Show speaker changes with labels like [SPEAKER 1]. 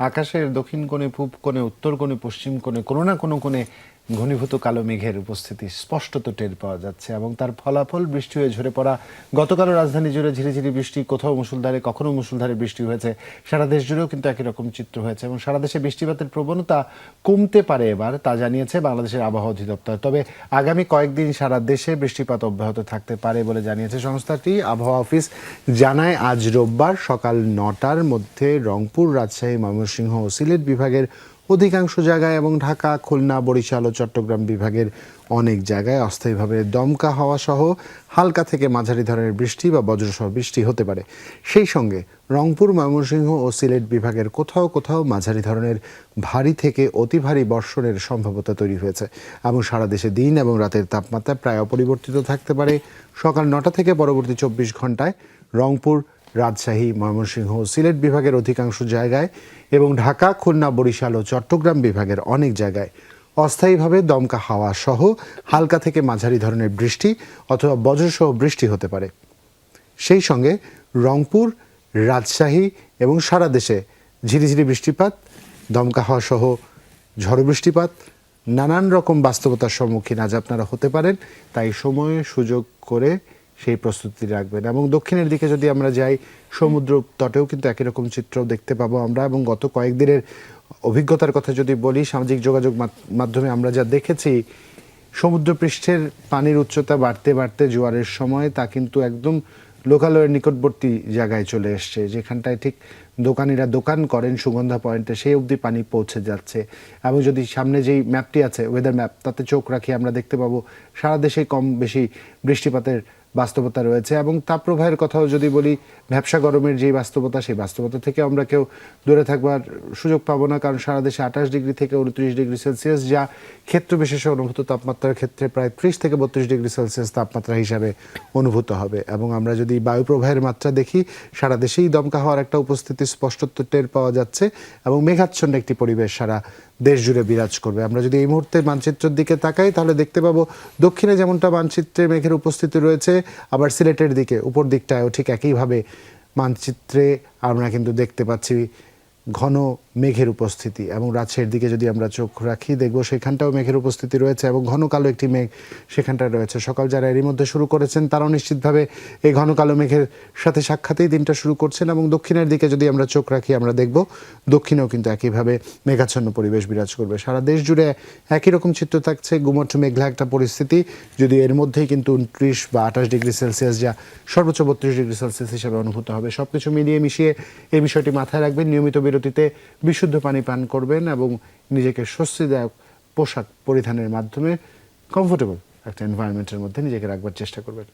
[SPEAKER 1] আকাশের দক্ষিণ কোণে পূব কোণে উত্তর কোণে পশ্চিম কোণে কোনো না কোনো কোণে ঘনীভূত কালো মেঘের উপস্থিতি স্পষ্টত টের পাওয়া যাচ্ছে এবং তার ফলাফল বৃষ্টি হয়ে ঝরে পড়া গতকালও রাজধানী জুড়ে ঝিরিঝিরি বৃষ্টি। কোথাও মুসুলধারে কখনো মুসুলধারে বৃষ্টি হয়েছে। সারা দেশ জুড়েও কিন্তু একই রকম চিত্র হয়েছে এবং সারা দেশে বৃষ্টিপাতের প্রবণতা কমতে পারে এবার, তা জানিয়েছে বাংলাদেশের আবহাওয়া অধিদপ্তর। তবে আগামী কয়েকদিন সারা দেশে বৃষ্টিপাত অব্যাহত থাকতে পারে বলে জানিয়েছে সংস্থাটি। আবহাওয়া অফিস জানায়, আজ রোববার সকাল নটার মধ্যে রংপুর, রাজশাহী, ময়মনসিংহ ও সিলেট বিভাগের অধিকাংশ জায়গায় এবং ঢাকা, খুলনা, বরিশাল ও চট্টগ্রাম বিভাগের অনেক জায়গায় অস্থায়ীভাবে দমকা হাওয়া সহ হালকা থেকে মাঝারি ধরনের বৃষ্টি বা বজ্রসহ বৃষ্টি হতে পারে। সেই সঙ্গে রংপুর, ময়মনসিংহ ও সিলেট বিভাগের কোথাও কোথাও মাঝারি ধরনের ভারী থেকে অতি ভারী বর্ষণের সম্ভাবনা তৈরি হয়েছে এবং সারা দেশে দিন এবং রাতের তাপমাত্রা প্রায় অপরিবর্তিত থাকতে পারে। সকাল নটা থেকে পরবর্তী চব্বিশ ঘন্টায় রংপুর রাজশাহী, ময়মনসিংহ সিলেট বিভাগের অধিকাংশ জায়গায় এবং ঢাকা, খুলনা, বরিশাল ও চট্টগ্রাম বিভাগের অনেক জায়গায় অস্থায়ীভাবে দমকা হাওয়া সহ হালকা থেকে মাঝারি ধরনের বৃষ্টি অথবা বজ্রসহ বৃষ্টি হতে পারে। সেই সঙ্গে রংপুর, রাজশাহী এবং সারা দেশে ঝিরিঝিরি বৃষ্টিপাত, দমকা হাওয়া সহ ঝড় বৃষ্টিপাত, নানান রকম বাস্তবতার সম্মুখীন আজ আপনারা হতে পারেন। তাই সময়ে, সুযোগ করে সেই প্রস্তুতি রাখবেন। এবং দক্ষিণের দিকে যদি আমরা যাই, সমুদ্র তটেও কিন্তু একই রকম চিত্র দেখতে পাবো আমরা। এবং গত কয়েকদিনের অভিজ্ঞতার কথা যদি বলি, সামাজিক যোগাযোগ মাধ্যমে আমরা যা দেখেছি, সমুদ্রপৃষ্ঠের পানির উচ্চতা বাড়তে বাড়তে জোয়ারের সময় তা কিন্তু একদম লোকালয়ের নিকটবর্তী জায়গায় চলে এসছে, যেখানটায় ঠিক দোকানিরা দোকান করেন সুগন্ধা পয়েন্টে, সেই অবধি পানি পৌঁছে যাচ্ছে। এবং যদি সামনে যেই ম্যাপটি আছে ওয়েদার ম্যাপ তাতে চোখ রাখি আমরা দেখতে পাবো, সারা দেশে কম বেশি বৃষ্টিপাতের বাস্তবতা রয়েছে এবং তাপপ্রবাহের কথাও যদি বলি, ভ্যাবসা গরমের যে বাস্তবতা, সেই বাস্তবতা থেকে আমরা কেউ দূরে থাকবার সুযোগ পাবো না, কারণ সারা দেশে আঠাশ ডিগ্রি থেকে উনত্রিশ ডিগ্রি সেলসিয়াস, যা ক্ষেত্র বিশেষে অনুভূত তাপমাত্রার ক্ষেত্রে প্রায় ত্রিশ থেকে বত্রিশ ডিগ্রি সেলসিয়াস তাপমাত্রা হিসাবে অনুভূত হবে। এবং আমরা যদি বায়ু প্রবাহের মাত্রা দেখি, সারা দেশেই দমকা হওয়ার একটা উপস্থিতি স্পষ্টত টের পাওয়া যাচ্ছে এবং মেঘাচ্ছন্ন একটি পরিবেশ সারা দেশ জুড়ে বিরাজ করবে। আমরা যদি এই মুহূর্তে মানচিত্রের দিকে তাকাই, তাহলে দেখতে পাবো দক্ষিণে যেমনটা মানচিত্রে মেঘের উপস্থিতি রয়েছে, আবার সিলেটের দিকে, উপর দিকটায়ও ঠিক একইভাবে মানচিত্রে আমরা কিন্তু দেখতে পাচ্ছি ঘন মেঘের উপস্থিতি এবং রাজশাহীর দিকে যদি আমরা চোখ রাখি, দেখব সেখানটাও মেঘের উপস্থিতি রয়েছে এবং ঘন কালো একটি মেঘ সেখানটায় রয়েছে। সকাল যারা এরই মধ্যে শুরু করেছেন, তারাও নিশ্চিতভাবে এই ঘন কালো মেঘের সাথে সাক্ষাতেই দিনটা শুরু করছেন এবং দক্ষিণের দিকে যদি আমরা চোখ রাখি, আমরা দেখব দক্ষিণেও কিন্তু একইভাবে মেঘাচ্ছন্ন পরিবেশ বিরাজ করবে। সারা দেশ জুড়ে একই রকম চিত্র থাকছে, গুমট মেঘলা একটা পরিস্থিতি। যদি এর মধ্যেই কিন্তু উনত্রিশ বা আঠাশ ডিগ্রি সেলসিয়াস যা সর্বোচ্চ বত্রিশ ডিগ্রি সেলসিয়াস হিসাবে অনুভূত হবে। সব কিছু মিলিয়ে মিশিয়ে এই বিষয়টি মাথায় রাখবেন। নিয়মিত বিরতিতে বিশুদ্ধ পানি পান করবেন এবং নিজেকে স্বস্তিদায়ক পোশাক পরিধানের মাধ্যমে কমফোর্টেবল একটা এনভায়রনমেন্টের মধ্যে নিজেকে রাখবার চেষ্টা করবেন।